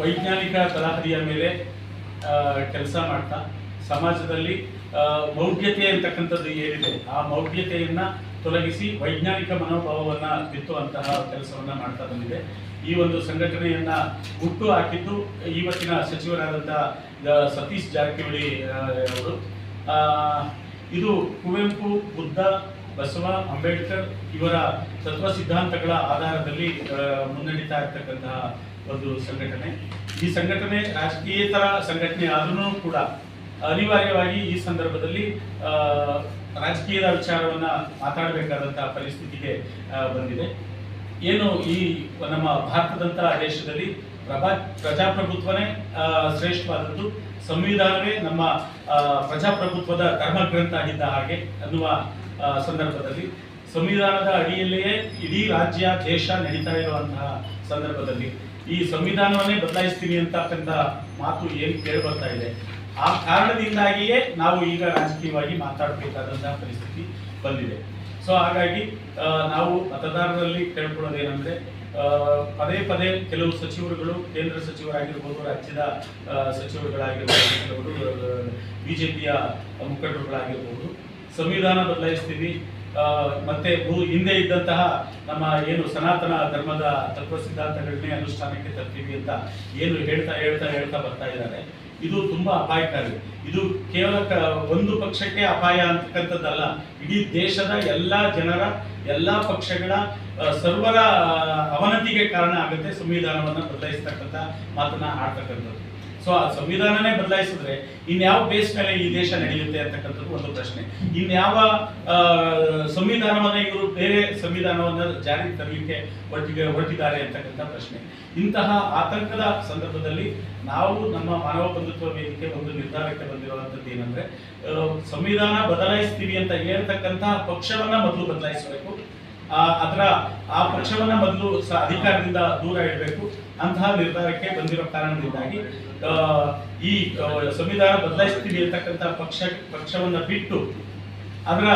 ವೈಜ್ಞಾನಿಕ ತಲಹದಿಯ ಮೇಲೆ ಕೆಲಸ ಮಾಡ್ತಾ ಸಮಾಜದಲ್ಲಿ ಮೌಢ್ಯತೆ ಅಂತಕ್ಕಂಥದ್ದು ಏನಿದೆ ಆ ಮೌಢ್ಯತೆಯನ್ನು ತೊಲಗಿಸಿ ವೈಜ್ಞಾನಿಕ ಮನೋಭಾವವನ್ನು ಬಿತ್ತುವಂತಹ ಕೆಲಸವನ್ನು ಮಾಡ್ತಾ ಬಂದಿದೆ. ಈ ಒಂದು ಸಂಘಟನೆಯನ್ನ ಹುಟ್ಟು ಹಾಕಿದ್ದು ಇವತ್ತಿನ ಸಚಿವರಾದಂತಹ ಆ, ಸತೀಶ್ ಜಾರಕಿಹೊಳಿ ಅವರು. ಇದು ಕುವೆಂಪು ಬುದ್ಧ ಬಸವ ಅಂಬೇಡ್ಕರ್ ಇವರ ತತ್ವ ಸಿದ್ಧಾಂತಗಳ ಆಧಾರದಲ್ಲಿ ಮುನ್ನಡೀತಾ ಇರ್ತಕ್ಕಂತಹ ಒಂದು ಸಂಘಟನೆ. ಈ ಸಂಘಟನೆ ರಾಜಕೀಯೇತರ ಸಂಘಟನೆ ಆದ್ರೂ ಕೂಡ ಅನಿವಾರ್ಯವಾಗಿ ಈ ಸಂದರ್ಭದಲ್ಲಿ ರಾಜಕೀಯದ ವಿಚಾರವನ್ನ ಮಾತಾಡಬೇಕಾದಂತಹ ಪರಿಸ್ಥಿತಿಗೆ ಬಂದಿದೆ. ಏನು ಈ ನಮ್ಮ ಭಾರತದಂತಹ ದೇಶದಲ್ಲಿ ಪ್ರಭಾ, ಪ್ರಜಾಪ್ರಭುತ್ವನೇ ಶ್ರೇಷ್ಠವಾದದ್ದು? ಸಂವಿಧಾನವೇ ನಮ್ಮ ಪ್ರಜಾಪ್ರಭುತ್ವದ ಧರ್ಮಗ್ರಂಥ ಆಗಿದ್ದ ಹಾಗೆ ಅನ್ನುವ ಸಂದರ್ಭದಲ್ಲಿ. ಸಂವಿಧಾನದ ಅಡಿಯಲ್ಲಿಯೇ ಇಡೀ ರಾಜ್ಯ, ದೇಶ ನಡೀತಾ ಇರುವಂತಹ ಸಂದರ್ಭದಲ್ಲಿ. ಈ ಸಂವಿಧಾನವನ್ನೇ ಬದಲಾಯಿಸ್ತೀನಿ ಅಂತಕ್ಕಂಥ ಮಾತು ಏನು ಕೇಳಿ ಬರ್ತಾ ಇದೆ. ಆ ಕಾರಣದಿಂದಾಗಿಯೇ ನಾವು ಈಗ ರಾಜಕೀಯವಾಗಿ ಮಾತಾಡಬೇಕಾದಂತಹ ಪರಿಸ್ಥಿತಿ ಬಂದಿದೆ. ಸೊ ಹಾಗಾಗಿ ನಾವು ಮತದಾರರಲ್ಲಿ ಕೇಳ್ಕೊಳ್ಳೋದೇನೆಂದರೆ ಪದೇ ಪದೇ ಕೆಲವು ಸಚಿವರುಗಳು, ಕೇಂದ್ರ ಸಚಿವರಾಗಿರ್ಬೋದು, ರಾಜ್ಯದ ಸಚಿವರುಗಳಾಗಿರ್ಬೋದು, ಕೆಲವರು ಬಿಜೆಪಿಯ ಮುಖಂಡರುಗಳಾಗಿರ್ಬೋದು ಸಂವಿಧಾನ ಬದಲಾಯಿಸ್ತೀವಿ. ಮತ್ತೆ ಹಿಂದೆ ಇದ್ದಂತಹ ನಮ್ಮ ಏನು ಸನಾತನ ಧರ್ಮದ ತತ್ವ ಸಿದ್ಧಾಂತಗಳನ್ನೇ ಅನುಷ್ಠಾನಕ್ಕೆ ತರ್ತೀವಿ ಅಂತ ಏನು ಹೇಳ್ತಾ ಹೇಳ್ತಾ ಹೇಳ್ತಾ ಬರ್ತಾ ಇದ್ದಾರೆ. ಇದು ತುಂಬಾ ಅಪಾಯಕಾರಿ. ಇದು ಕೇವಲ ಒಂದು ಪಕ್ಷಕ್ಕೆ ಅಪಾಯ ಅಂತಕ್ಕಂಥದ್ದಲ್ಲ. ಇಡೀ ದೇಶದ ಎಲ್ಲಾ ಜನರ, ಎಲ್ಲಾ ಪಕ್ಷಗಳ ಸರ್ವರ ಅವನತಿಗೆ ಕಾರಣ ಆಗುತ್ತೆ ಸಂವಿಧಾನವನ್ನು ಬದಲಾಯಿಸ್ತಕ್ಕಂಥ ಮಾತನ್ನ ಆಡ್ತಕ್ಕಂಥದ್ದು. ಸೊ ಆ ಸಂವಿಧಾನನೇ ಬದಲಾಯಿಸಿದ್ರೆ ಇನ್ಯಾವ ಬೇಸ್ ಮೇಲೆ ಈ ದೇಶ ನಡೆಯುತ್ತೆ ಅಂತಕ್ಕಂಥದ್ದು ಒಂದು ಪ್ರಶ್ನೆ. ಇನ್ಯಾವ ಸಂವಿಧಾನವನ್ನ ಇವರು ಬೇರೆ ಸಂವಿಧಾನವನ್ನ ಜಾರಿಗೆ ತರಲಿಕ್ಕೆ ಹೊರಟಿಗೆ, ಹೊರಟಿದ್ದಾರೆ ಅಂತಕ್ಕಂಥ ಪ್ರಶ್ನೆ. ಇಂತಹ ಆತಂಕದ ಸಂದರ್ಭದಲ್ಲಿ ನಾವು ನಮ್ಮ ಮಾನವ ಬಂಧುತ್ವ ವೇದಿಕೆ ಒಂದು ನಿರ್ಧಾರಕ್ಕೆ ಬಂದಿರುವಂತದ್ದು ಏನಂದ್ರೆ ಸಂವಿಧಾನ ಬದಲಾಯಿಸ್ತೀವಿ ಅಂತ ಹೇಳ್ತಕ್ಕಂತಹ ಪಕ್ಷವನ್ನ ಮೊದಲು ಬದಲಾಯಿಸಬೇಕು. ಅದರ ಆ ಪಕ್ಷವನ್ನ ಮೊದಲು ಅಧಿಕಾರದಿಂದ ದೂರ ಇಡಬೇಕು. ಅಂತಹ ನಿರ್ಧಾರಕ್ಕೆ ಬಂದಿರೋ ಕಾರಣದಿಂದಾಗಿ ಈ ಸಂವಿಧಾನ ಬದಲಾಯಿಸ್ತೀವಿ ಅಂತಕ್ಕಂಥ ಪಕ್ಷ, ಪಕ್ಷವನ್ನ ಬಿಟ್ಟು ಅದರ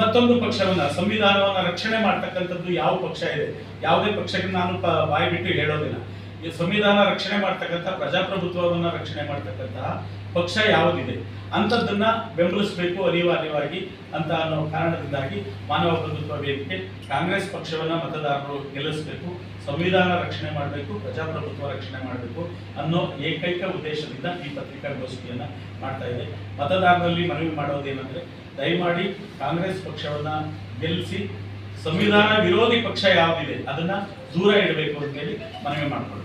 ಮತ್ತೊಂದು ಪಕ್ಷವನ್ನ, ಸಂವಿಧಾನವನ್ನ ರಕ್ಷಣೆ ಮಾಡ್ತಕ್ಕಂಥದ್ದು ಯಾವ ಪಕ್ಷ ಇದೆ? ಯಾವುದೇ ಪಕ್ಷಕ್ಕೆ ನಾನು ಬಾಯಿ ಬಿಟ್ಟು ಹೇಳೋದಿಲ್ಲ. ಈ ಸಂವಿಧಾನ ರಕ್ಷಣೆ ಮಾಡ್ತಕ್ಕಂಥ, ಪ್ರಜಾಪ್ರಭುತ್ವವನ್ನ ರಕ್ಷಣೆ ಮಾಡ್ತಕ್ಕಂತಹ ಪಕ್ಷ ಯಾವುದಿದೆ? ಅಂಥದ್ದನ್ನ ಬೆಂಬಲಿಸಬೇಕು ಅನಿವಾರ್ಯವಾಗಿ ಅಂತ ಅನ್ನೋ ಕಾರಣದಿಂದಾಗಿ ಮಾನವ ಪ್ರಭುತ್ವ ವೇದಿಕೆ ಕಾಂಗ್ರೆಸ್ ಪಕ್ಷವನ್ನ ಮತದಾರರು ಗೆಲ್ಲಿಸಬೇಕು, ಸಂವಿಧಾನ ರಕ್ಷಣೆ ಮಾಡಬೇಕು, ಪ್ರಜಾಪ್ರಭುತ್ವ ರಕ್ಷಣೆ ಮಾಡಬೇಕು ಅನ್ನೋ ಏಕೈಕ ಉದ್ದೇಶದಿಂದ ಈ ಪತ್ರಿಕಾಗೋಷ್ಠಿಯನ್ನ ಮಾಡ್ತಾ ಇದೆ. ಮತದಾರರಲ್ಲಿ ಮನವಿ ಮಾಡೋದೇನೆಂದ್ರೆ, ದಯಮಾಡಿ ಕಾಂಗ್ರೆಸ್ ಪಕ್ಷವನ್ನ ಗೆಲ್ಲಿಸಿ, ಸಂವಿಧಾನ ವಿರೋಧಿ ಪಕ್ಷ ಯಾವುದಿದೆ ಅದನ್ನ ದೂರ ಇಡಬೇಕು ಅಂತೇಳಿ ಮನವಿ ಮಾಡ್ಕೊಳ್ಳಿ